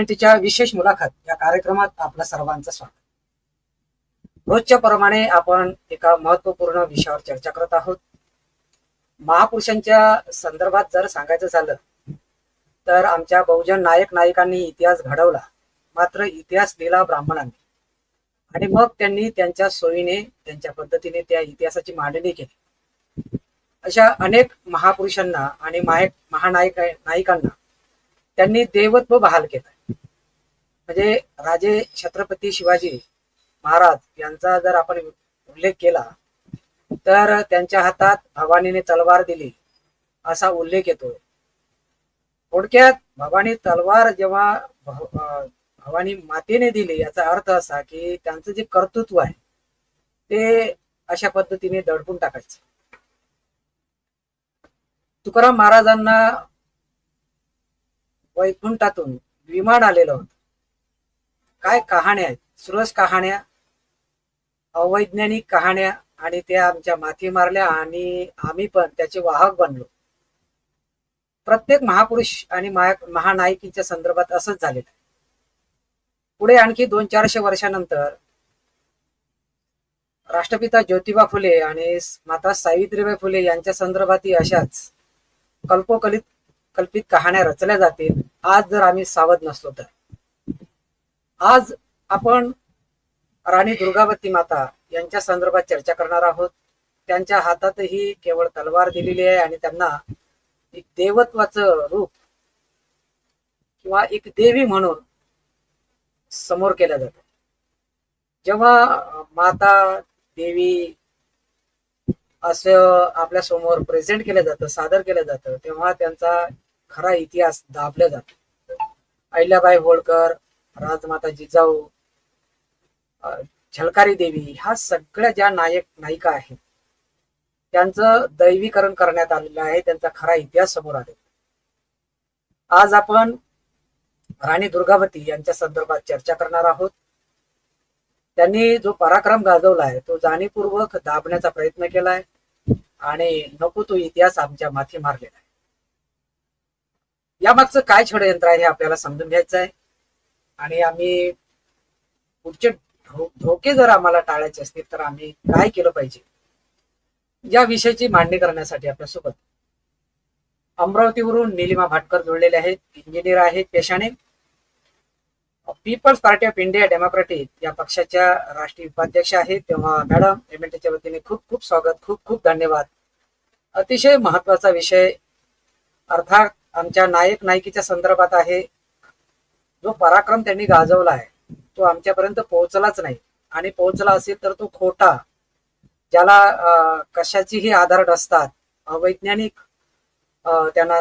एमएनटीच्या विशेष मुलाखत या कार्यक्रमात आपलं सर्वांचं स्वागत. रोजच्या प्रमाणे आपण एका महत्त्वपूर्ण विषयावर चर्चा करत आहोत. महापुरुषांच्या संदर्भात जर सांगायचं झालं तर आमच्या बहुजन नायक नायिकांनी इतिहास घडवला मात्र इतिहास दिला ब्राह्मणांनी. आणि मग त्यांनी त्यांच्या सोयीने त्यांच्या पद्धतीने त्या इतिहासाची मांडणी केली. अशा अनेक महापुरुषांना आणि महानायक नायिकांना त्यांनी देवत्व बहाल केलं म्हणजे राजे छत्रपती शिवाजी महाराज यांचा जर आपण उल्लेख केला तर त्यांच्या हातात भवानीने तलवार दिली असा उल्लेख येतो. थोडक्यात भवानी तलवार जेव्हा भवानी मातेने दिली याचा अर्थ असा की त्यांचं जे कर्तृत्व आहे ते अशा पद्धतीने दडपून टाकायचं. तुकाराम महाराजांना वैकुंठातून विमान आलेलं होतं. काय कहाण्या आहेत? सुरस कहाण्या अवैज्ञानिक कहाण्या आणि त्या आमच्या माथी मारल्या आणि आम्ही पण त्याचे वाहक बनलो. प्रत्येक महापुरुष आणि महानायकीच्या संदर्भात असंच झालेलं आहे. पुढे आणखी दोन चारशे वर्षानंतर राष्ट्रपिता ज्योतिबा फुले आणि माता सावित्रीबाई फुले यांच्या संदर्भातही अशाच कल्पोकलित कल्पित कहाण्या रचल्या जातील. आज जर आम्ही सावध नसलो तर. आज आपण राणी दुर्गावती माता यांच्या संदर्भात चर्चा करणार आहोत. त्यांच्या हातातही केवळ तलवार दिलेली आहे आणि त्यांना एक देवत्वाचं रूप किंवा एक देवी म्हणून समोर केलं जातं. जेव्हा माता देवी असं आपल्यासमोर प्रेझेंट केलं जातं सादर केलं जातं तेव्हा त्यांचा खरा इतिहास दाबला जातो. अहिल्याबाई होळकर राजमाता जिजाऊ झलकारी देवी ह्या सगळ्या ज्या नायक नायिका आहेत त्यांचं दैवीकरण करण्यात आलेलं आहे त्यांचा खरा इतिहास समोर आले आज आपण राणी दुर्गावती यांच्या संदर्भात चर्चा करणार आहोत. त्यांनी जो पराक्रम गाजवला आहे तो जाणीवपूर्वक दाबण्याचा प्रयत्न केलाय आणि नको तो इतिहास आमच्या माथी मारलेला आहे. यामागचं काय षडयंत्र आहे हे आपल्याला समजून घ्यायचं आहे. आणि आम्ही पुढचे धोके जर आम्हाला टाळायचे असतील तर आम्ही काय केलं पाहिजे? या विषयाची मांडणी करण्यासाठी आपल्यासोबत अमरावतीवरून निलिमा भाटकर जोडलेले आहेत इंजिनियर आहेत पेशाने. People's Party of India Democratic या पक्षाच्या राष्ट्रीय उपाध्यक्ष आहेत. तेव्हा मॅडम एमएनटीच्या वतीने खूप खूप स्वागत खूप खूप धन्यवाद. अतिशय महत्त्वाचा विषय अर्थात आमच्या नायक नायिकेच्या संदर्भात आहे. जो पराक्रम त्यांनी गाजवला आहे तो आमच्यापर्यंत पोहोचलाच नाही. आणि पोहोचला असेल तर तो खोटा ज्याला कशाचीही आधार असतात वैज्ञानिक त्यांना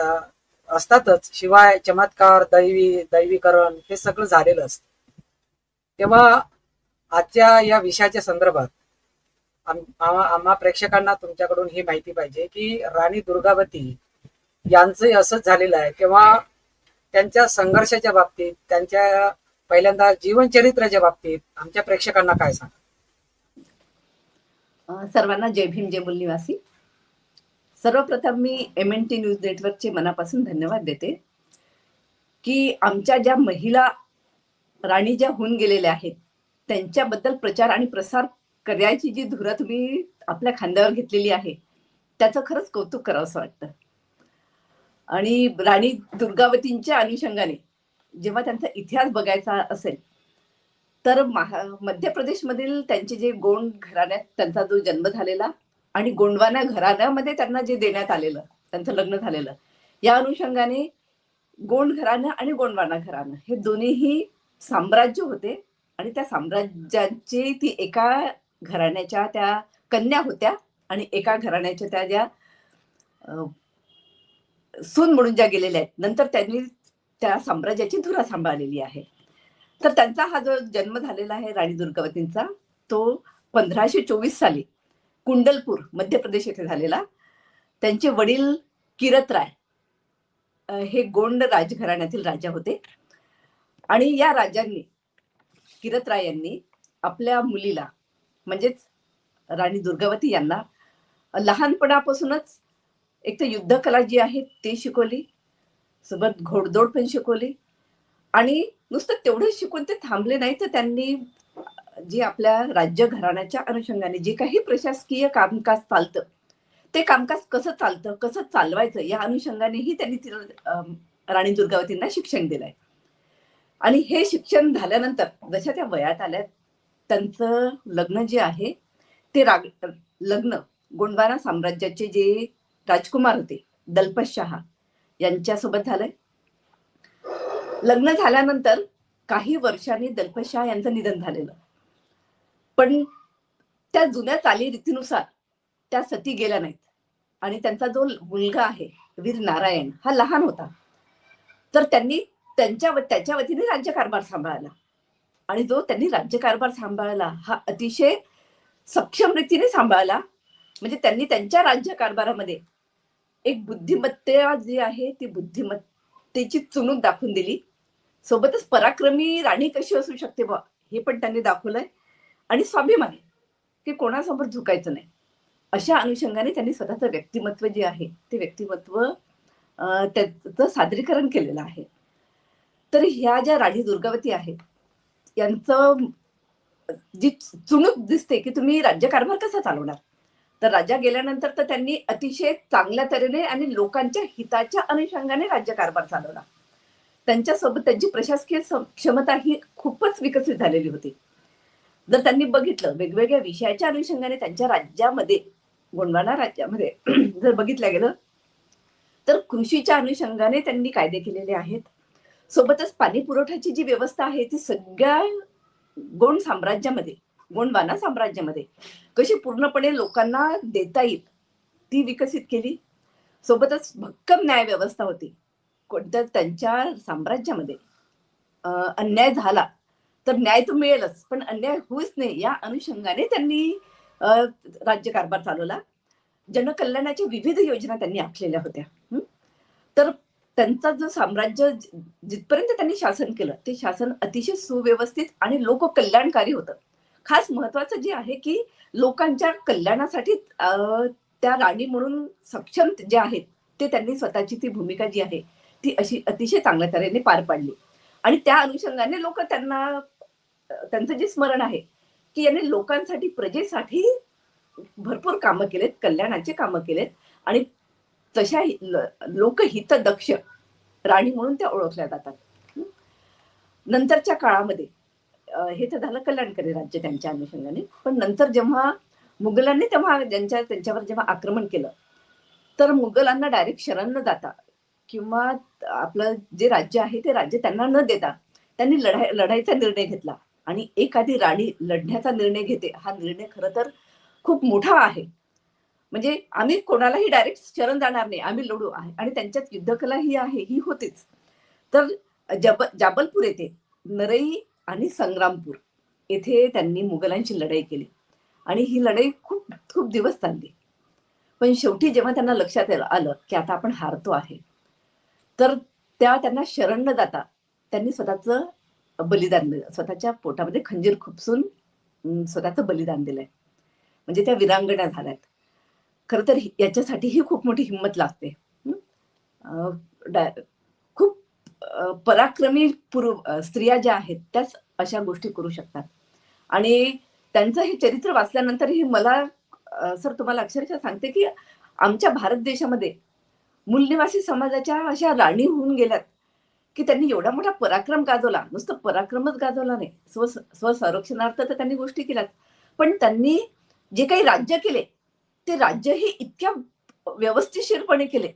असतातच. शिवाय चमत्कार दैवी दैवीकरण हे सगळं झालेलं असतं. तेव्हा आजच्या या विषयाच्या संदर्भात आम्हा आम्हा प्रेक्षकांना तुमच्याकडून ही माहिती पाहिजे की राणी दुर्गावती यांचं असंच झालेलं आहे. किंवा त्यांच्या संघर्षाच्या बाबतीत त्यांच्या पहिल्यांदा जीवनचरित्राच्या बाबतीत आमच्या प्रेक्षकांना काय सांगा? सर्वांना जय भीम जय मुलनिवासी. सर्वप्रथम मी एम एन टी न्यूज नेटवर्कचे मनापासून धन्यवाद देते की आमच्या ज्या महिला राणी ज्या होऊन गेलेल्या आहेत त्यांच्याबद्दल प्रचार आणि प्रसार करायची जी धुरा तुम्ही आपल्या खांद्यावर घेतलेली आहे त्याचं खरंच कौतुक करावंसं वाटतं. आणि राणी दुर्गावतींच्या अनुषंगाने जेव्हा त्यांचा इतिहास बघायचा असेल तर महा मध्य प्रदेशमधील त्यांचे जे गोंड घराण्यात त्यांचा जो जन्म झालेला आणि गोंडवाना घराण्यामध्ये त्यांना जे देण्यात आलेलं त्यांचं लग्न झालेलं या अनुषंगाने गोंड घराणं आणि गोंडवाना घराणं हे दोन्हीही साम्राज्य होते आणि त्या साम्राज्याची ती एका घराण्याच्या त्या कन्या होत्या आणि एका घराण्याच्या त्या ज्या सून म्हणून ज्या गेलेल्या आहेत नंतर त्यांनी त्या साम्राज्याची धुरा सांभाळलेली आहे. तर त्यांचा हा जो जन्म झालेला आहे राणी दुर्गावतींचा तो पंधराशे चोवीस साली कुंडलपूर मध्य प्रदेश येथे झालेला. त्यांचे वडील किरतराय राय हे गोंड राजघराण्यातील राजा होते. आणि या राजांनी किरतराय यांनी आपल्या मुलीला म्हणजेच राणी दुर्गावती यांना लहानपणापासूनच एक तर युद्धकला जी आहे ती शिकवली सोबत घोडदोड पण शिकवली. आणि नुसतं तेवढं शिकून ते थांबले नाही तर त्यांनी जे आपल्या राज्य घराण्याच्या अनुषंगाने जे काही प्रशासकीय कामकाज चालतं ते कामकाज कसं चालतं कसं चालवायचं या अनुषंगानेही त्यांनी तिला राणी दुर्गावतींना शिक्षण दिलंय. आणि हे शिक्षण झाल्यानंतर जशा त्या वयात आल्या त्यांचं लग्न जे आहे ते राग लग्न गोंडवाना साम्राज्याचे जे राजकुमार होते दलपत शहा. यांच्यासोबत झालंय. लग्न झाल्यानंतर काही वर्षांनी दलपत शहा यांचं निधन झालेलं. पण त्या जुन्या चालीरीतीनुसार त्या सती गेल्या नाहीत. आणि त्यांचा जो मुलगा आहे वीर नारायण हा लहान होता. तर त्यांनी त्यांच्या त्याच्या वतीने राज्यकारभार सांभाळला. आणि जो त्यांनी राज्यकारभार सांभाळला हा अतिशय सक्षम रीतीने सांभाळला. म्हणजे त्यांनी त्यांच्या राज्यकारभारामध्ये एक बुद्धिमत्ता जी आहे ती बुद्धिमत्तेची चुणूक दाखवून दिली. सोबतच पराक्रमी राणी कशी असू शकते बा हे पण त्यांनी दाखवलंय. आणि स्वाभिमानी की कोणासमोर झुकायचं नाही. अशा अनुषंगाने त्यांनी स्वतःचं व्यक्तिमत्व जे आहे ते व्यक्तिमत्व त्याचं सादरीकरण केलेलं आहे. तर ह्या ज्या राणी दुर्गावती आहेत यांचं जी चुणूक दिसते की तुम्ही राज्यकारभार कसा चालवणार? तर राजा गेल्यानंतर तर त्यांनी अतिशय चांगल्या तऱ्हेने आणि लोकांच्या हिताच्या अनुषंगाने राज्यकारभार चालवला. त्यांच्यासोबत त्यांची प्रशासकीय क्षमता ही खूपच विकसित झालेली होती. जर त्यांनी बघितलं वेगवेगळ्या विषयाच्या अनुषंगाने त्यांच्या राज्यामध्ये गोंडवाना राज्यामध्ये जर बघितलं गेलं तर कृषीच्या अनुषंगाने त्यांनी कायदे केलेले आहेत. सोबतच पाणी पुरवठ्याची जी व्यवस्था आहे ती सगळ्या गोंड साम्राज्यामध्ये गोंडवाना साम्राज्यामध्ये. कशी पूर्णपणे लोकांना देता येईल ती विकसित केली. सोबतच भक्कम न्याय व्यवस्था होती. कोणत्या त्यांच्या साम्राज्यामध्ये अन्याय झाला तर न्याय तर मिळेलच पण अन्याय होईच नाही या अनुषंगाने त्यांनी राज्यकारभार चालवला. जनकल्याणाच्या विविध योजना त्यांनी आखलेल्या होत्या. तर त्यांचा जो साम्राज्य जिथपर्यंत त्यांनी शासन केलं ते शासन अतिशय सुव्यवस्थित आणि लोककल्याणकारी होतं. खास महत्वाचं जे आहे की लोकांच्या कल्याणासाठी त्या राणी म्हणून सक्षम जे आहेत ते त्यांनी स्वतःची ती भूमिका जी आहे ती अशी अतिशय चांगल्या तऱ्हेने पार पाडली. आणि त्या अनुषंगाने लोक त्यांना त्यांचं जे स्मरण आहे की यांनी लोकांसाठी प्रजेसाठी भरपूर कामं केलेत कल्याणाचे कामं केलेत आणि तशा लोकहित दक्ष राणी म्हणून त्या ओळखल्या जातात. नंतरच्या काळामध्ये हे तर झालं कल्याणकारी राज्य त्यांच्या अनुषंगाने. पण नंतर जेव्हा मुघलांनी तेव्हा ज्यांच्या त्यांच्यावर जेव्हा आक्रमण केलं तर मुघलांना डायरेक्ट शरण न जाता किंवा आपलं जे राज्य आहे ते राज्य त्यांना न देता त्यांनी लढाई लढाईचा निर्णय घेतला. आणि एखादी राणी लढण्याचा निर्णय घेते हा निर्णय खरं तर खूप मोठा आहे. म्हणजे आम्ही कोणालाही डायरेक्ट शरण जाणार नाही आम्ही लढू आहे. आणि त्यांच्यात युद्धकला ही आहे ही होतीच. तर जब जाबलपूर येथे नरई आणि संग्रामपूर. येथे त्यांनी मुघलांची लढाई केली. आणि ही लढाई खूप खूप दिवस चालली. पण शेवटी जेव्हा त्यांना लक्षात आलं- की आता आपण हारतो आहे तर त्या त्यांना शरण न जाता त्यांनी स्वतःचं बलिदान दिलं. स्वतःच्या पोटामध्ये खंजीर खुपसून स्वतःचं बलिदान दिलंय. म्हणजे त्या विरांगणा झाल्यात. खर तर याच्यासाठीही खूप मोठी हिंमत लागते. अं, पराक्रमी पुरु स्त्रिया ज्या आहेत त्याच अशा गोष्टी करू शकतात. आणि त्यांचं हे चरित्र वाचल्यानंतरही मला सर तुम्हाला अक्षरशः सांगते की आमच्या भारत देशामध्ये मूलनिवासी समाजाच्या अशा राणी होऊन गेल्यात की त्यांनी एवढा मोठा पराक्रम गाजवला. नुसतं पराक्रमच गाजवला नाही. स्व स्वसंरक्षणार्थ तर त्यांनी गोष्टी केल्यात. पण त्यांनी जे काही राज्य केले ते राज्य हे इतक्या व्यवस्थितशीरपणे केले.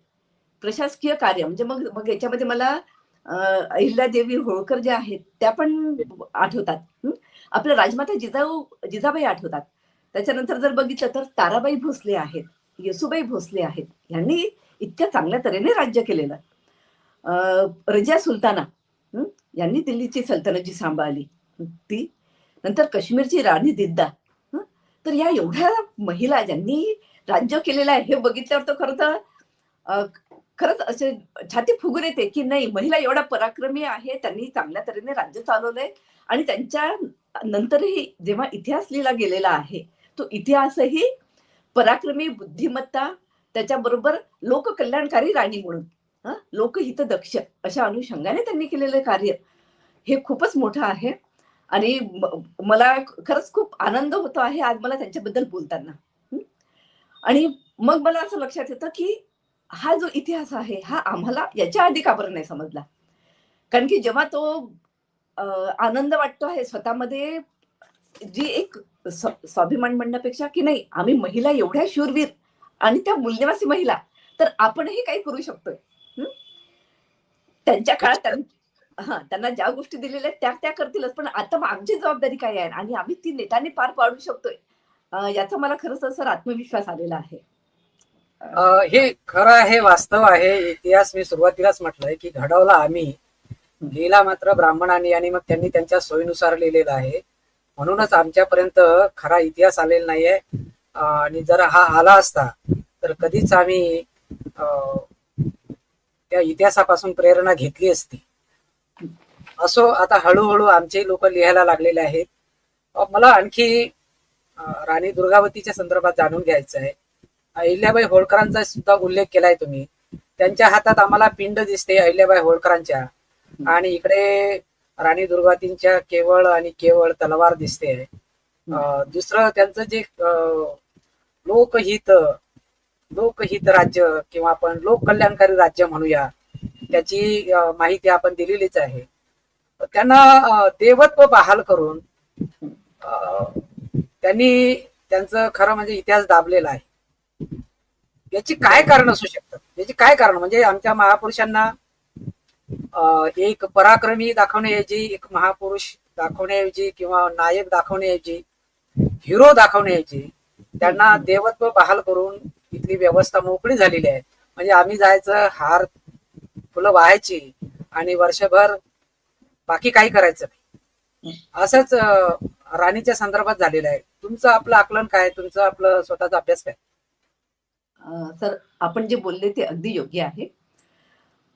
प्रशासकीय कार्य म्हणजे मग मग याच्यामध्ये मला अहिल्यादेवी होळकर ज्या आहेत त्या पण आठवतात. आपल्या राजमाता जिजाऊ जिजाबाई आठवतात. त्याच्यानंतर जर बघितलं तर ताराबाई भोसले आहेत येसुबाई भोसले आहेत यांनी इतक्या चांगल्या तऱ्हेने राज्य केलेलं. अं, रजिया सुलताना यांनी दिल्लीची सल्तनत जी सांभाळली ती. नंतर काश्मीरची राणी दिद्दा तर या एवढ्या महिला ज्यांनी राज्य केलेलं आहे हे बघितल्यावर तर खरं तर खरंच असे छाती फुगून येते की नाही महिला एवढा पराक्रमी आहे त्यांनी चांगल्या तऱ्हेने राज्य चालवलंय आणि त्यांच्या नंतरही जेव्हा इतिहास लिहिला गेलेला आहे तो इतिहासही पराक्रमी बुद्धिमत्ता त्याच्याबरोबर लोककल्याणकारी राणी म्हणून लोकहित दक्ष अशा अनुषंगाने त्यांनी केलेलं कार्य हे खूपच मोठं आहे आणि मला खरंच खूप आनंद होतो आहे आज मला त्यांच्याबद्दल बोलताना आणि मग मला असं लक्षात येतं की हा जो इतिहास आहे हा आम्हाला याच्या आधी का बरं नाही समजला? कारण की जेव्हा तो आनंद वाटतो आहे स्वतःमध्ये जी एक स्वाभिमान म्हणण्यापेक्षा की नाही आम्ही महिला एवढ्या शूरवीर आणि त्या मूल्यवासी महिला तर आपणही काही करू शकतोय. त्यांच्या काळात हा त्यांना ज्या गोष्टी दिलेल्या आहेत त्या त्या करतीलच. पण आता मग आमची जबाबदारी काय आहे? आणि आम्ही ती नेटाने पार पाडू शकतोय? याचा मला खरंच सर आत्मविश्वास आलेला आहे. हे खरं आहे वास्तव आहे. इतिहास मी सुरुवातीलाच म्हटलंय की घडवला आम्ही. लिहिला मात्र ब्राह्मणांनी आणि मग त्यांनी त्यांच्या सोयीनुसार लिहिलेला आहे. म्हणूनच आमच्यापर्यंत खरा इतिहास आलेला नाहीये. आणि जर हा आला असता तर कधीच आम्ही त्या इतिहासापासून प्रेरणा घेतली असती. असो आता हळूहळू आमचे लोक लिहायला लागलेले आहेत. मला आणखी राणी दुर्गावतीच्या संदर्भात जाणून घ्यायचं आहे अहिल्याबाई होळकरांचा सुद्धा उल्लेख केलाय तुम्ही. त्यांच्या हातात आम्हाला पिंड दिसते अहिल्याबाई होळकरांच्या. आणि इकडे राणी दुर्गावतींच्या केवळ आणि केवळ तलवार दिसते. दुसरं त्यांचं जे लोकहित लोकहित राज्य किंवा आपण लोककल्याणकारी राज्य म्हणूया त्याची माहिती आपण दिलेलीच आहे. त्यांना देवत्व बहाल करून त्यांनी त्यांचं खरं म्हणजे इतिहास दाबलेला आहे. याची काय कारण असू शकतात याची काय कारण? म्हणजे आमच्या महापुरुषांना एक पराक्रमी दाखवण्याऐवजी एक महापुरुष दाखवण्याऐवजी किंवा नायक दाखवण्याऐवजी हिरो दाखवण्याऐवजी त्यांना देवत्व बहाल करून इथली व्यवस्था मोकळी झालेली आहे. म्हणजे आम्ही जायचं हार फुलं वाहायची आणि वर्षभर बाकी काही करायचं नाही. असंच राणीच्या संदर्भात झालेलं आहे. तुमचं आपलं आकलन काय? तुमचं आपलं स्वतःचा अभ्यास काय? सर आपण जे बोलले ते अगदी योग्य आहे.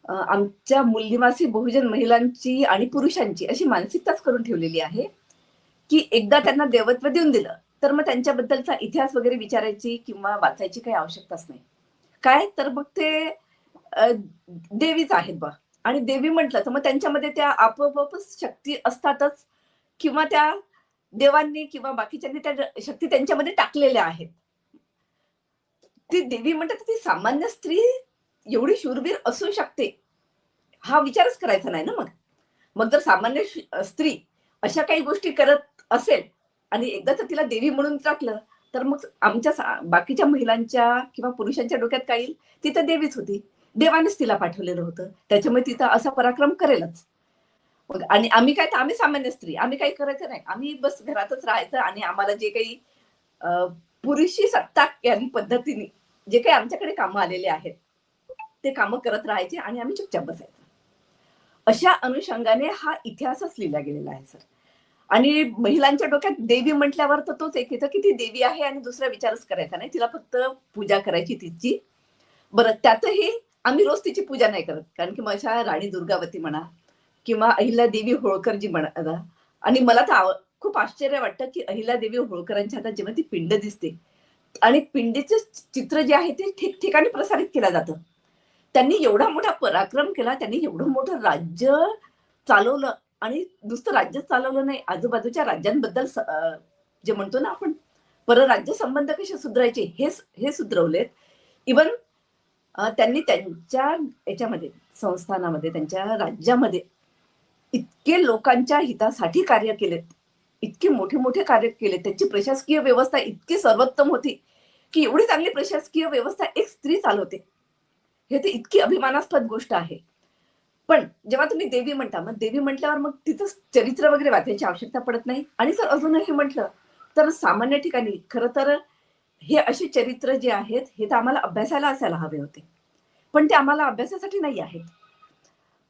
आमच्या मूल्यवासी बहुजन महिलांची आणि पुरुषांची अशी मानसिकताच करून ठेवलेली आहे की एकदा त्यांना देवत्व देऊन दिलं तर मग त्यांच्याबद्दलचा इतिहास वगैरे विचारायची किंवा वाचायची काही आवश्यकताच नाही. काय? तर मग ते देवीच आहेत बा आणि देवी म्हटलं तर मग त्यांच्यामध्ये त्या आपोआपच शक्ती असतातच किंवा त्या देवांनी किंवा बाकीच्यांनी त्या शक्ती त्यांच्यामध्ये टाकलेल्या आहेत. ती देवी म्हणतात ती सामान्य स्त्री एवढी शूरवीर असू शकते. हा विचारच करायचा नाही ना मग. मग जर सामान्य स्त्री अशा काही गोष्टी करत असेल आणि एकदा जर तिला देवी म्हणून टाकलं तर मग आमच्या बाकीच्या महिलांच्या किंवा पुरुषांच्या डोक्यात काय येईल? ती तर देवीच होती. देवानेच तिला पाठवलेलं होतं. त्याच्यामुळे तिथं असा पराक्रम करेलच. मग आणि आम्ही काय तर आम्ही सामान्य स्त्री. आम्ही काही करायचं नाही. आम्ही बस घरातच राहायचं आणि आम्हाला जे काही अं, पुरुषी सत्ता यांनी पद्धतीने जे काही आमच्याकडे कामं आलेले आहेत ते कामं करत राहायचे आणि आम्ही चुपचाप बसायचं. अशा अनुषंगाने हा इतिहासच लिहिला गेलेला आहे सर. आणि महिलांच्या डोक्यात देवी म्हटल्यावर तर तोच एक येतं की ती देवी आहे आणि दुसरा विचारच करायचा नाही. तिला फक्त पूजा करायची तिची. बरं त्यातही आम्ही रोज तिची पूजा नाही करत. कारण की माझ्या राणी दुर्गावती म्हणा किंवा अहिल्या देवी होळकरजी म्हणा. आणि मला तर खूप आश्चर्य वाटतं की अहिल्या देवी होळकरांच्या हातात जेव्हा ती पिंड दिसते. आणि पिंडीचं चित्र जे आहे ते ठिकठिकाणी प्रसारित केलं जातं. त्यांनी एवढा मोठा पराक्रम केला त्यांनी एवढं मोठं राज्य चालवलं आणि नुसतं राज्य चालवलं नाही आजूबाजूच्या राज्यांबद्दल जे म्हणतो ना आपण परराज्य संबंध कसे सुधारायचे हे हे सुधरवलेत. इवन त्यांनी त्यांच्या याच्यामध्ये संस्थानामध्ये त्यांच्या राज्यामध्ये इतके लोकांच्या हितासाठी कार्य केलेत. इतके मोठे मोठे कार्य केले त्यांची प्रशासकीय व्यवस्था इतकी सर्वोत्तम होती की एवढी चांगली प्रशासकीय व्यवस्था एक स्त्री चालवते. हे ते इतकी अभिमानास्पद गोष्ट आहे. पण जेव्हा तुम्ही देवी म्हणता मग देवी म्हटल्यावर मग तिचं चरित्र वगैरे वाचायची आवश्यकता पडत नाही. आणि जर अजूनही म्हटलं तर सामान्य ठिकाणी खरं तर हे असे चरित्र जे आहेत हे तर आम्हाला अभ्यासाला असायला हवे होते. पण ते आम्हाला अभ्यासासाठी नाही आहेत.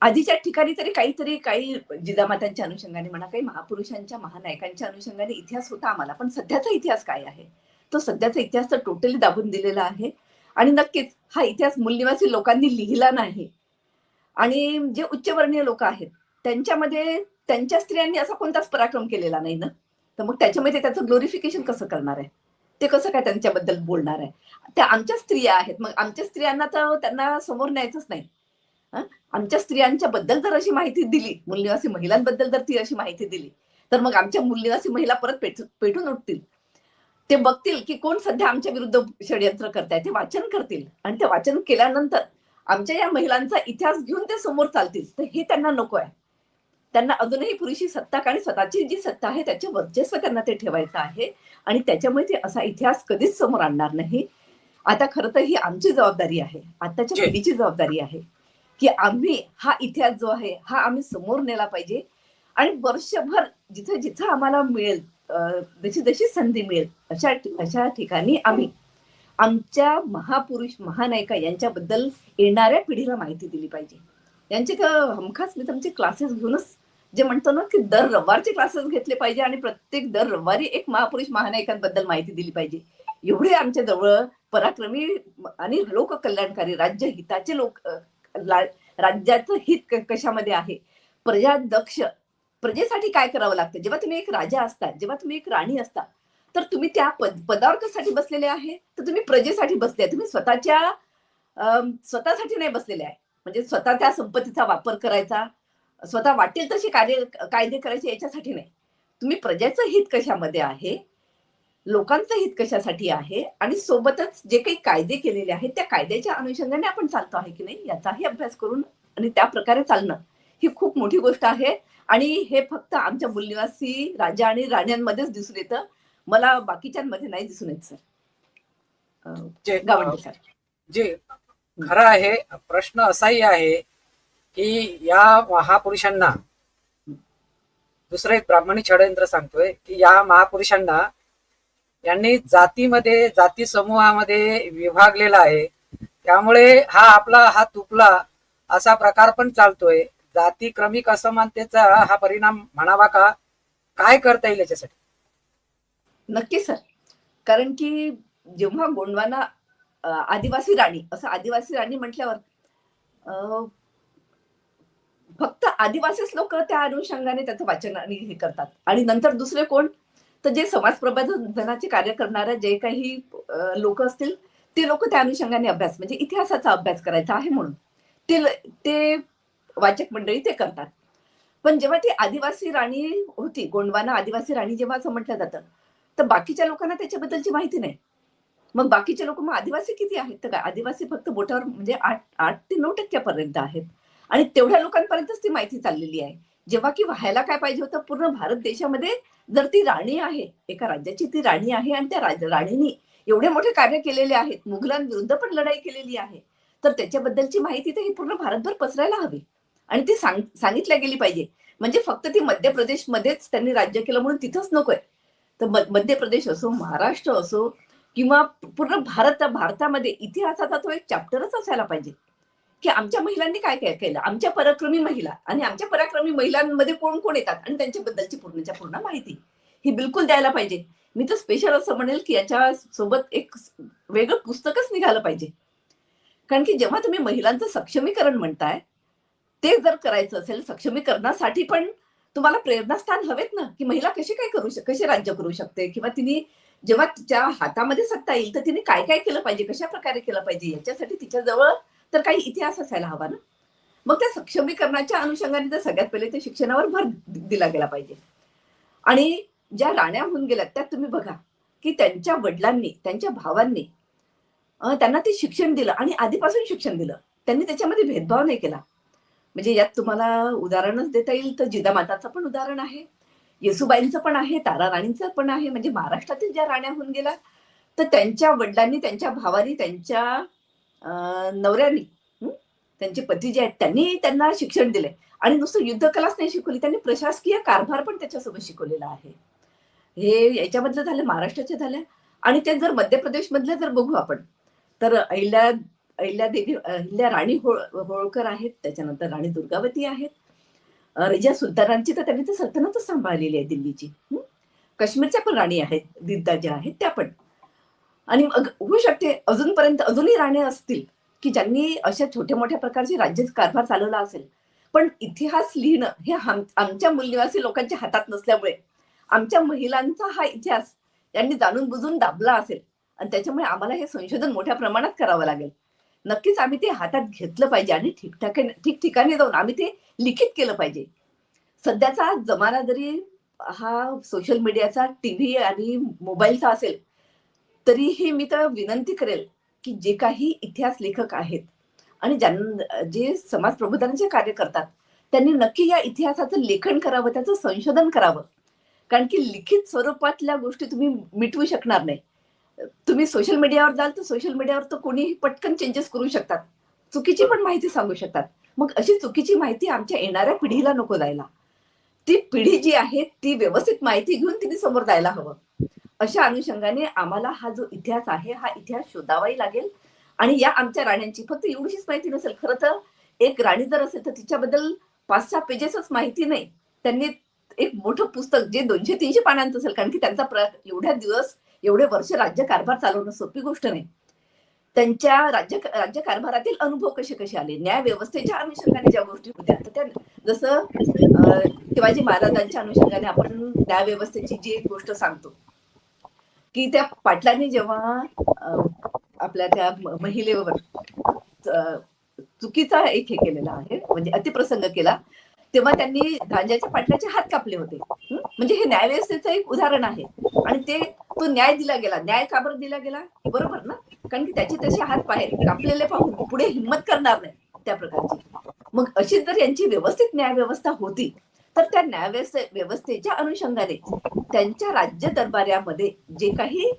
आधीच्या ठिकाणी तरी काहीतरी काही जिजामातांच्या अनुषंगाने म्हणा काही महापुरुषांच्या महानायकांच्या अनुषंगाने इतिहास होता आम्हाला पण सध्याचा इतिहास काय आहे? तो सध्याचा इतिहास तर टोटली दाबून दिलेला आहे. आणि नक्कीच हा इतिहास मूलनिवासी लोकांनी लिहिला नाही. आणि जे उच्चवर्णीय लोक आहेत त्यांच्यामध्ये त्यांच्या स्त्रियांनी असा कोणताच पराक्रम केलेला नाही ना? तर मग त्याच्यामध्ये त्याचं ग्लोरिफिकेशन कसं करणार आहे? ते कसं काय त्यांच्याबद्दल बोलणार आहे? त्या आमच्या स्त्रिया आहेत. मग आमच्या स्त्रियांना तर त्यांना समोर न्यायचंच नाही. आमच्या स्त्रियांच्या बद्दल जर अशी माहिती दिली मूलनिवासी महिलांबद्दल जर ती अशी माहिती दिली तर मग आमच्या मूलनिवासी महिला परत पेट पेटून उठतील. ते बघतील की कोण सध्या आमच्या विरुद्ध षडयंत्र करताय ते वाचन करतील. आणि ते वाचन केल्यानंतर आमच्या या महिलांचा इतिहास घेऊन ते समोर चालतील. तर हे त्यांना नको आहे. त्यांना अजूनही पुरेशी सत्ता आणि स्वतःची जी सत्ता आहे त्याचे वर्चस्व त्यांना ते ठेवायचं आहे. आणि त्याच्यामुळे ते असा इतिहास कधीच समोर आणणार नाही. आता खरं तर ही आमची जबाबदारी आहे. आताच्या. पिढीची जबाबदारी आहे. की आम्ही हा इतिहास जो आहे हा आम्ही समोर नेला पाहिजे. आणि वर्षभर जिथे जिथं आम्हाला मिळेल जशी जशी संधी मिळेल अशा अशा ठिकाणी आम्ही आमच्या महापुरुष महानायिका यांच्याबद्दल येणाऱ्या पिढीला माहिती दिली पाहिजे. यांचे हमखास मी तुमचे क्लासेस घेऊनच जे म्हणतो ना की दर रविवारचे क्लासेस घेतले पाहिजे आणि प्रत्येक दर रविवारी एक महापुरुष महानायकांबद्दल माहिती दिली पाहिजे. एवढे आमच्या जवळ पराक्रमी आणि लोक कल्याणकारी राज्य हिताचे लोक राज्याचं हित कशामध्ये आहे? प्रजाध्यक्ष प्रजेसाठी काय करावं लागतं? जेव्हा तुम्ही एक राजा असता जेव्हा तुम्ही एक राणी असता तर तुम्ही त्या पद पदावर कशासाठी बसलेले आहे? तर तुम्ही प्रजेसाठी बसले आहे. तुम्ही स्वतःच्या स्वतःसाठी नाही बसलेले आहे. म्हणजे स्वतः त्या संपत्तीचा वापर करायचा. स्वतः वाटेल तसे कार्य कायदे करायचे याच्यासाठी नाही. तुम्ही प्रजेचं हित कशामध्ये आहे? लोकांचं हित कशासाठी आहे? आणि सोबतच जे काही कायदे केलेले आहेत त्या कायद्याच्या अनुषंगाने आपण चालतो आहे की नाही याचाही अभ्यास करून आणि त्या प्रकारे चालणं ही खूप मोठी गोष्ट आहे. आणि हे फक्त आमच्या मूलनिवासी राजा आणि राण्यांमध्येच दिसून येतं. मला बाकीच्यांमध्ये नाही दिसून येत सर. जे सर जे खरं आहे प्रश्न असाही आहे की या महापुरुषांना दुसरं एक ब्राह्मणी षडयंत्र सांगतोय की या महापुरुषांना यांनी जातीमध्ये जाती समूहामध्ये विभागलेला आहे. त्यामुळे हा आपला हा तुपला असा प्रकार पण चालतोय. जाती क्रमिक असमानतेचा हा परिणाम म्हणावा का? काय करता येईल याच्यासाठी? नक्की सर. कारण की जेव्हा गोंडवाना आदिवासी राणी असं आदिवासी राणी म्हटल्यावर अं, फक्त आदिवासीच लोक त्या अनुषंगाने त्याचं वाचन आणि हे करतात. आणि नंतर दुसरे कोण? तर जे समाज प्रबोधनाचे कार्य करणारे जे काही लोक असतील ते लोक त्या अनुषंगाने अभ्यास म्हणजे इतिहासाचा अभ्यास करायचा आहे म्हणून. ते ते वाचक मंडळी ते करतात. पण जेव्हा ती आदिवासी राणी होती गोंडवाना आदिवासी राणी जेव्हा असं म्हटलं जातं तर बाकीच्या लोकांना त्याच्याबद्दलची माहिती नाही. मग बाकीचे लोक मग आदिवासी किती आहेत? तर काय? आदिवासी फक्त बोटावर म्हणजे आठ आठ ते नऊ टक्क्यापर्यंत आहेत. आणि तेवढ्या लोकांपर्यंतच ती माहिती चाललेली आहे. जेव्हा की व्हायला काय पाहिजे होतं? पूर्ण भारत देशामध्ये जर ती राणी आहे एका राज्याची ती राणी आहे आणि त्या राणीनी एवढे मोठे कार्य केलेले आहेत मुघलांविरुद्ध पण लढाई केलेली आहे तर त्याच्याबद्दलची माहिती तर ही पूर्ण भारतभर पसरायला हवी. आणि ती सांग सांगितल्या गेली पाहिजे. म्हणजे फक्त ती मध्य प्रदेशमध्येच त्यांनी राज्य केलं म्हणून तिथंच नकोय. तर मध्य प्रदेश असो महाराष्ट्र असो किंवा पूर्ण भारत भारतामध्ये इतिहासाचा तो एक चॅप्टरच असायला पाहिजे. की आमच्या महिलांनी काय काय केलं? आमच्या पराक्रमी महिला आणि आमच्या पराक्रमी महिलांमध्ये कोण कोण येतात? आणि त्यांच्याबद्दलची पूर्णच्या पूर्ण माहिती ही बिलकुल द्यायला पाहिजे. मी तर स्पेशल असं म्हणेल की याच्या सोबत एक वेगळं पुस्तकच निघालं पाहिजे. कारण की जेव्हा तुम्ही महिलांचं सक्षमीकरण म्हणताय ते जर करायचं असेल सक्षमीकरणासाठी पण तुम्हाला प्रेरणास्थान हवेत ना? की महिला कशी काय करू शक कशी राज्य करू शकते? किंवा तिने जेव्हा तिच्या हातामध्ये सत्ता येईल तर तिने काय काय केलं पाहिजे? कशा प्रकारे केलं पाहिजे? याच्यासाठी तिच्याजवळ तर काही इतिहास असायला हवा ना? मग त्या सक्षमीकरणाच्या अनुषंगाने तर सगळ्यात पहिले ते शिक्षणावर भर दिला गेला पाहिजे. आणि ज्या राण्या होऊन गेल्यात त्यात तुम्ही बघा की त्यांच्या वडिलांनी त्यांच्या भावांनी त्यांना ते शिक्षण दिलं आणि आधीपासून शिक्षण दिलं. त्यांनी त्याच्यामध्ये भेदभाव नाही केला. म्हणजे यात तुम्हाला उदाहरणच देता येईल. तर जिदामाताचं पण उदाहरण आहे. येसुबाईंचं पण आहे. तारा राणींचं पण आहे. म्हणजे महाराष्ट्रातील ज्या राण्या होऊन गेल्या तर त्यांच्या वडिलांनी त्यांच्या भावानी त्यांच्या नवऱ्यांनी त्यांचे पती जे आहेत त्यांनी त्यांना शिक्षण दिले आणि नुसतं युद्धकलाच नाही शिकवली त्यांनी प्रशासकीय कारभार पण त्याच्यासोबत शिकवलेला आहे. हे याच्यामधलं झालं महाराष्ट्राच्या झाल्या. आणि ते जर मध्य प्रदेशमधलं जर बघू आपण तर अहिल्या अहिल्या देवी अहिल्या राणी होळ होळकर आहेत त्याच्यानंतर राणी दुर्गावती आहेत. अं, सुलतानांची तर त्यांनी तर सल्तनतच सांभाळलेली आहे दिल्लीची काश्मीरच्या पण राणी आहेत दिद्दा ज्या आहेत त्या पण. आणि मग होऊ शकते अजूनपर्यंत अजूनही राणे असतील की ज्यांनी अशा छोट्या मोठ्या प्रकारचे राज्य कारभार चालवला असेल. पण इतिहास लिहिणं हे आमच्या मूल्यवासी लोकांच्या हातात नसल्यामुळे आमच्या महिलांचा हा इतिहास त्यांनी जाणून बुजून दाबला असेल. आणि त्याच्यामुळे आम्हाला हे संशोधन मोठ्या प्रमाणात करावं लागेल. नक्कीच आम्ही ते हातात घेतलं पाहिजे आणि ठिकठाक ठिकठिकाणी जाऊन आम्ही ते लिखित केलं पाहिजे. सध्याचा जमाना जरी हा सोशल मीडियाचा टीव्ही आणि मोबाईलचा असेल तरीही मी तर विनंती करेल की जे काही इतिहास लेखक आहेत आणि ज्यां जे समाज प्रबोधनाचे कार्य करतात त्यांनी नक्की या इतिहासाचं लेखन करावं त्याचं संशोधन करावं. कारण की लिखित स्वरूपातल्या गोष्टी तुम्ही मिटवू शकणार नाही. तुम्ही सोशल मीडियावर जाल तर सोशल मीडियावर तर कोणीही पटकन चेंजेस करू शकतात. चुकीची पण माहिती सांगू शकतात. मग अशी चुकीची माहिती आमच्या येणाऱ्या पिढीला नको जायला. ती पिढी जी आहे ती व्यवस्थित माहिती घेऊन तिने समोर जायला हवं. अशा अनुषंगाने आम्हाला हा जो इतिहास आहे हा इतिहास शोधावाही लागेल. आणि या आमच्या राण्यांची फक्त एवढीच माहिती नसेल खरं तर एक राणी जर असेल तर तिच्याबद्दल पाच सहा पेजेसच माहिती नाही. त्यांनी एक मोठं पुस्तक जे दोनशे तीनशे पानांचं असेल कारण की त्यांचा प्र एवढ्या दिवस एवढे वर्ष राज्य कारभार चालवणं सोपी गोष्ट नाही. त्यांच्या राज्य राज्य कारभारातील अनुभव कसे कसे आले? न्याय व्यवस्थेच्या अनुषंगाने ज्या गोष्टी होत्या तर त्या जसं शिवाजी महाराजांच्या अनुषंगाने आपण न्याय व्यवस्थेची जी एक गोष्ट सांगतो की त्या पाटलांनी जेव्हा आपल्या त्या महिलेवर चुकीचा एक हे केलेला आहे म्हणजे अतिप्रसंग केला तेव्हा त्यांनी गांजाच्या पाटलाचे हात कापले होते. म्हणजे हे न्यायव्यवस्थेचं एक उदाहरण आहे. आणि ते तो न्याय दिला गेला. न्याय का बरं दिला गेला? बरोबर ना? कारण की त्याचे तसे हात पाय कापलेले पाहून पुढे हिंमत करणार नाही त्या प्रकारची. मग अशी जर यांची व्यवस्थित न्याय व्यवस्था होती तर त्या न्याय व्यवस्थे व्यवस्थेच्या अनुषंगाने त्यांच्या राज्य दरबारामध्ये जे काही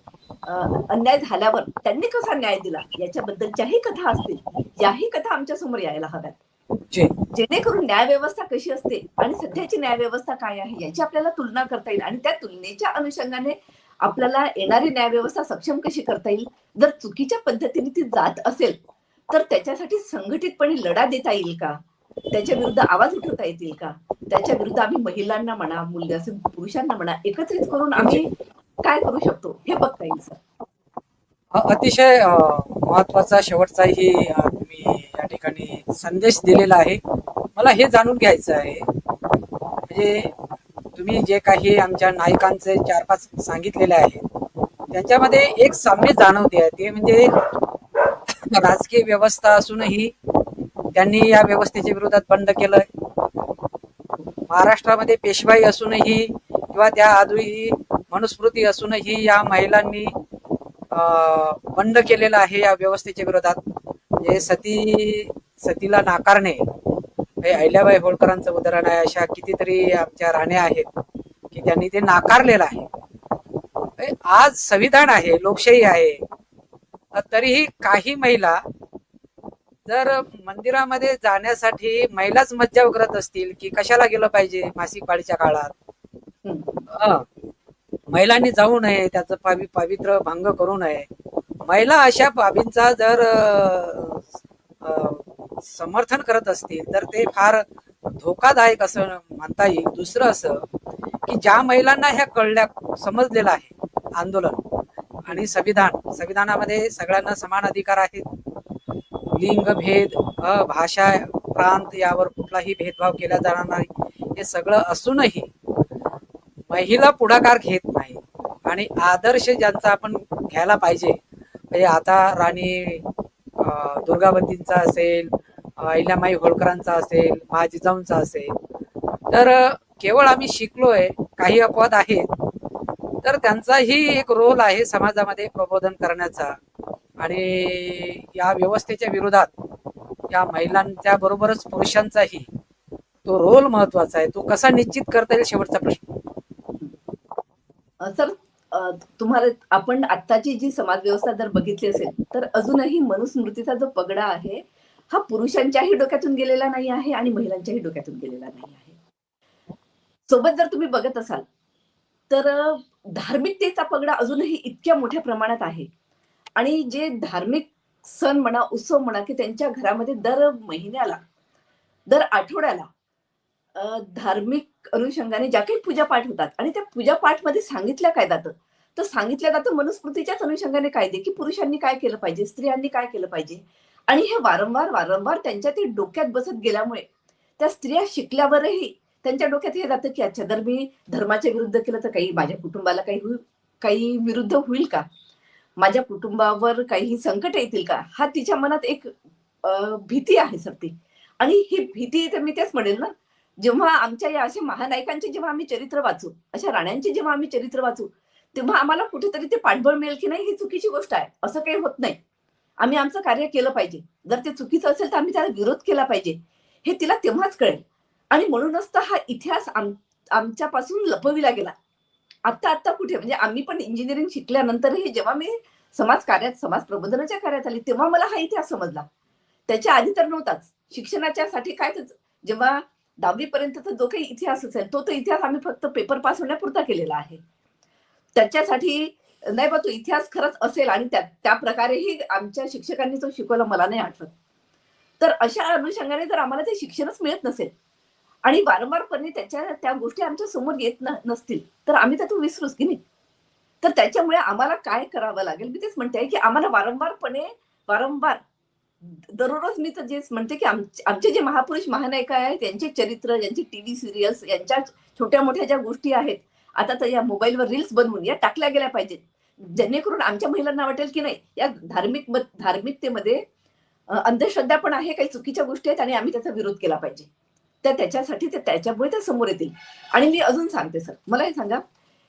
अन्याय झाल्यावर त्यांनी कसा न्याय दिला? याच्याबद्दलच्याही कथा असतील. याही कथा आमच्यासमोर यायला हव्यात. जेणेकरून न्याय व्यवस्था कशी असते आणि सध्याची न्याय व्यवस्था काय आहे याची आपल्याला तुलना करता येईल आणि त्या तुलनेच्या अनुषंगाने आपल्याला येणारी न्याय व्यवस्था सक्षम कशी करता येईल? जर चुकीच्या पद्धतीने ती जात असेल तर त्याच्यासाठी संघटितपणे लढा देता येईल का? त्याच्या विरुद्ध आवाज उठवता येतील का? त्याच्या विरुद्ध आम्ही महिलांना म्हणा मुली असेल पुरुषांना म्हणा एकत्रित करून आम्ही काय करू शकतो? हे बघता येईल सर. अतिशय महत्त्वाचा शेवटचाही तुम्ही या ठिकाणी संदेश दिलेला आहे. मला हे जाणून घ्यायचं आहे म्हणजे तुम्ही जे काही आमच्या नायकांचे चार पाच सांगितलेले आहेत त्यांच्यामध्ये एक साम्य जाणवते आहे. ते म्हणजे राजकीय व्यवस्था असूनही त्यांनी या व्यवस्थेच्या विरोधात बंड केलंय. महाराष्ट्रामध्ये पेशवाई असूनही किंवा त्या आजही मनुस्मृती असूनही या महिलांनी अं, बंड केलेलं आहे या व्यवस्थेच्या विरोधात. हे सती सतीला नाकारणे हे अहिल्याबाई होळकरांचं उदाहरण आहे. अशा कितीतरी आमच्या राण्या आहेत की त्यांनी ते नाकारलेलं आहे. आज संविधान आहे लोकशाही आहे. तरीही काही महिला जर मंदिरामध्ये जाण्यासाठी महिलाच मज्जाव करत असतील की कशाला गेलं पाहिजे मासिक पाळीच्या काळात. महिलांनी जाऊ नये त्याचं पावि पवित्र भंग करू नये. महिला अशा बाबींचा जर समर्थन करत असतील तर ते फार धोकादायक असं म्हणता येईल. दुसरं असं की ज्या महिलांना ह्या कळल्या समजलेलं आहे आंदोलन आणि संविधान संविधानामध्ये सगळ्यांना समान अधिकार आहेत. लिंग भेद अ, भाषा प्रांत यावर कुठलाही भेदभाव केला जाणार नाही. हे सगळं असूनही महिला पुढाकार घेत नाही. आणि आदर्श ज्यांचा आपण घ्यायला पाहिजे म्हणजे आता राणी दुर्गावतींचा असेल अहिल्यामाई होळकरांचा असेल महाजिजाऊंचा असेल तर केवळ आम्ही शिकलोय काही अपवाद आहेत तर त्यांचाही एक रोल आहे समाजामध्ये प्रबोधन करण्याचा. आणि या व्यवस्थेच्या विरोधात या महिलांच्या बरोबरच पुरुषांचाही तो रोल महत्त्वाचा आहे. तो कसा निश्चित करता येईल शेवटचा प्रश्न? सर तुम्हाला आपण आत्ताची जी समाज व्यवस्था जर बघितली असेल तर अजूनही मनुस्मृतीचा जो पगडा आहे हा पुरुषांच्याही डोक्यातून गेलेला नाही आहे आणि महिलांच्याही डोक्यातून गेलेला नाही आहे. सोबत जर तुम्ही बघत असाल तर धार्मिकतेचा पगडा अजूनही इतक्या मोठ्या प्रमाणात आहे. आणि जे धार्मिक सण म्हणा उत्सव म्हणा की त्यांच्या घरामध्ये दर महिन्याला दर आठवड्याला धार्मिक अनुषंगाने ज्या काही पूजापाठ होतात आणि त्या पूजापाठमध्ये सांगितल्या काय जातं? तर सांगितलं जातं मनुस्मृतीच्याच अनुषंगाने कायदे की पुरुषांनी काय केलं पाहिजे स्त्रियांनी काय केलं पाहिजे? आणि हे वारंवार वारंवार त्यांच्या ते डोक्यात बसत गेल्यामुळे त्या स्त्रिया शिकल्यावरही त्यांच्या डोक्यात हे जातं की अच्छा जर मी धर्माच्या विरुद्ध केलं तर काही माझ्या कुटुंबाला काही होईल काही विरुद्ध होईल का? माझ्या कुटुंबावर काही संकट येतील का? हा तिच्या मनात एक भीती आहे सर ती. आणि ही भीती तर मी तेच म्हणेल ना जेव्हा आमच्या या अशा महानायकांचे जेव्हा आम्ही चरित्र वाचू अशा राण्यांचे जेव्हा आम्ही चरित्र वाचू तेव्हा आम्हाला कुठेतरी ते पाठबळ मिळेल की नाही ही चुकीची गोष्ट आहे. असं काही होत नाही. आम्ही आमचं कार्य केलं पाहिजे. जर ते चुकीचं असेल तर आम्ही त्याला विरोध केला पाहिजे. हे तिला तेव्हाच कळेल. आणि म्हणूनच तर हा इतिहास आम आमच्यापासून लपविला गेला. आत्ता आत्ता कुठे? म्हणजे आम्ही पण इंजिनिअरिंग शिकल्यानंतरही जेव्हा मी समाज कार्यात समाज प्रबोधनाच्या कार्यात आली तेव्हा मला हा इतिहास समजला. त्याच्या आधी तर नव्हताच. शिक्षणाच्या साठी काय जेव्हा दहावी पर्यंतचा जो काही इतिहास असेल तो तो इतिहास आम्ही फक्त पेपर पास होण्यापुरता केलेला आहे. त्याच्यासाठी नाही बा तो इतिहास खरंच असेल आणि त्या त्या प्रकारेही आमच्या शिक्षकांनी तो शिकवला मला नाही आठवत. तर अशा अनुषंगाने जर आम्हाला ते शिक्षणच मिळत नसेल आणि वारंवारपणे त्याच्या त्या गोष्टी आमच्यासमोर येत नसतील. तर आम्ही त्यातून विसरूच की नाही? तर त्याच्यामुळे आम्हाला काय करावं लागेल? मी तेच म्हणते की आम्हाला वारंवारपणे वारंवार दररोज मी तर जेच म्हणते की आमचे जे महापुरुष महानायिका आहेत त्यांचे चरित्र यांची टीव्ही सिरियल्स यांच्या छोट्या मोठ्या ज्या गोष्टी आहेत आता तर या मोबाईलवर रील्स बनवून या टाकल्या गेल्या पाहिजेत. जेणेकरून आमच्या महिलांना वाटेल की नाही? या धार्मिक धार्मिकतेमध्ये अंधश्रद्धा पण आहे काही चुकीच्या गोष्टी आहेत आणि आम्ही त्याचा विरोध केला पाहिजे. त्या त्याच्यासाठी ते त्याच्यामुळे त्या समोर येतील. आणि मी अजून सांगते सर. मला हे सांगा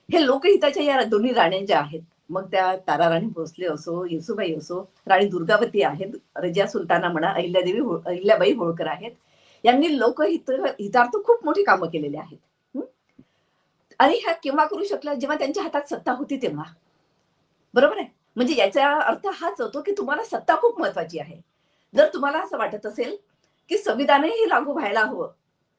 हे लोकहिताच्या या दोन्ही राण्या ज्या आहेत मग त्या तारा राणी भोसले असो येसुबाई असो राणी दुर्गावती आहेत रजिया सुलताना म्हणा अहिल्यादेवी हो, अहिल्याबाई होळकर आहेत यांनी लोकहित हितार्थ खूप मोठी कामं केलेली आहेत. आणि ह्या केव्हा करू शकल्या जेव्हा त्यांच्या हातात सत्ता होती तेव्हा. बरोबर आहे? म्हणजे याचा अर्थ हाच होतो की तुम्हाला सत्ता खूप महत्वाची आहे. जर तुम्हाला असं वाटत असेल की संविधानही लागू व्हायला हवं.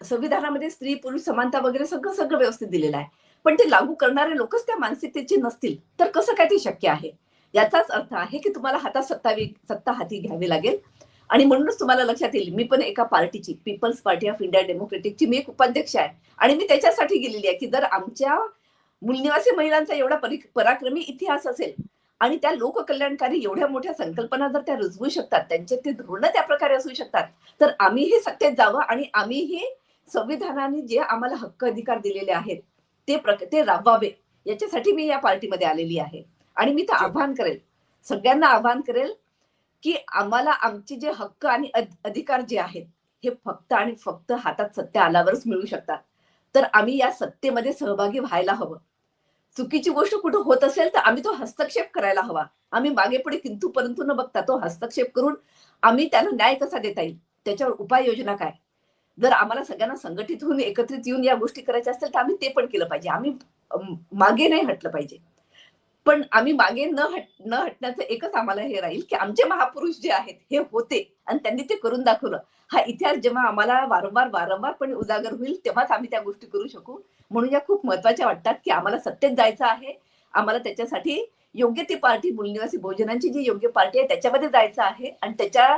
संविधानामध्ये स्त्री पुरुष समानता वगैरे सगळं सगळं व्यवस्थित दिलेलं आहे. पण ते लागू करणारे लोकच त्या मानसिकतेचे नसतील. तर कसं काय ते शक्य आहे? याचाच अर्थ आहे की तुम्हाला हातात सत्तावी सत्ता हाती घ्यावी लागेल. आणि म्हणूनच तुम्हाला लक्षात येईल मी पण एका पार्टीची पीपल्स पार्टी ऑफ इंडिया डेमोक्रेटिकची मी एक उपाध्यक्ष आहे. आणि मी त्याच्यासाठी गेलेली आहे की जर आमच्या मूलनिवासी महिलांचा एवढा परि- पराक्रमी इतिहास असेल आणि त्या लोककल्याणकारी एवढ्या मोठ्या संकल्पना जर त्या रुजवू शकतात त्यांचे ते धोरणं त्या प्रकारे असू शकतात तर आम्हीही सत्तेत जावं आणि आम्हीही संविधानाने जे आम्हाला हक्क अधिकार दिलेले आहेत ते प्रक ते राबवावे याच्यासाठी मी या पार्टीमध्ये आलेली आहे. आणि मी तर आव्हान करेल सगळ्यांना आव्हान करेल की आम्हाला आमचे जे हक्क आणि अध- अधिकार जे आहेत हे फक्त आणि फक्त हातात सत्य आल्यावरच मिळू शकतात. तर आम्ही या सत्तेमध्ये सहभागी व्हायला हवं. चुकीची गोष्ट कुठं होत असेल तर आम्ही तो हस्तक्षेप करायला हवा. आम्ही मागे पुढे किंतू परंतु न बघता तो हस्तक्षेप करून आम्ही त्याला न्याय कसा देता येईल? त्याच्यावर उपाययोजना काय? जर आम्हाला सगळ्यांना संघटित होऊन एकत्रित येऊन या गोष्टी करायच्या असतील तर आम्ही ते पण केलं पाहिजे. आम्ही मागे नाही हटलं पाहिजे. पण आम्ही मागे न हट न हटण्याचं एकच आम्हाला हे राहील की आमचे महापुरुष जे आहेत हे होते. आणि त्यांनी ते करून दाखवलं. हा इतिहास जेव्हा आम्हाला वारंवार वारंवारपणे उजागर होईल तेव्हाच आम्ही त्या गोष्टी करू शकू. म्हणून या खूप महत्त्वाच्या वाटतात की आम्हाला सत्तेत जायचं आहे. आम्हाला त्याच्यासाठी योग्य ती पार्टी मूलनिवासी भोजनांची जी योग्य पार्टी आहे त्याच्यामध्ये जायचं आहे. आणि त्याच्या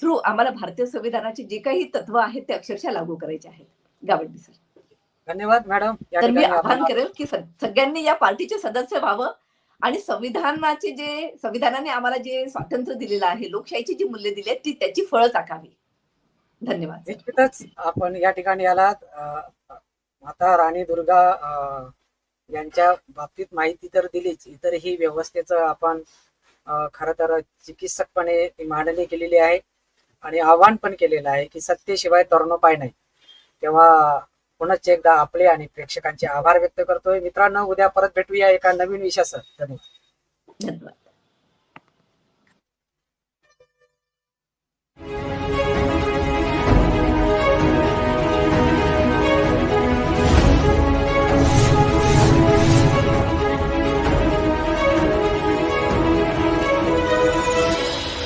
थ्रू आम्हाला भारतीय संविधानाचे जे काही तत्व आहेत ते अक्षरशः लागू करायचे आहेत. गावंडी सर धन्यवाद मॅडम तर मी आवाहन करेल की सग- सगळ्यांनी या पार्टीचे सदस्य व्हावं. आणि संविधानाचे जे संविधानाने आम्हाला जे स्वातंत्र्य दिलेलं आहे लोकशाहीची जी मूल्य दिली आहेत ती त्याची फळं चाकावी धन्यवाद निश्चितच आपण या ठिकाणी याला माता राणी दुर्गा यांच्या बाबतीत माहिती तर दिलीच. इतरही व्यवस्थेचं आपण खर तर चिकित्सकपणे मांडणी केलेली आहे आणि आव्हान पण केलेलं आहे की सत्तेशिवाय तरुणोपाय नाही. तेव्हा पुन्हा एकदा आपले आणि प्रेक्षकांचे आभार व्यक्त करतोय. मित्रांनो उद्या परत भेटूया एका नवीन विषयासह. धन्यवाद. धन्यवाद.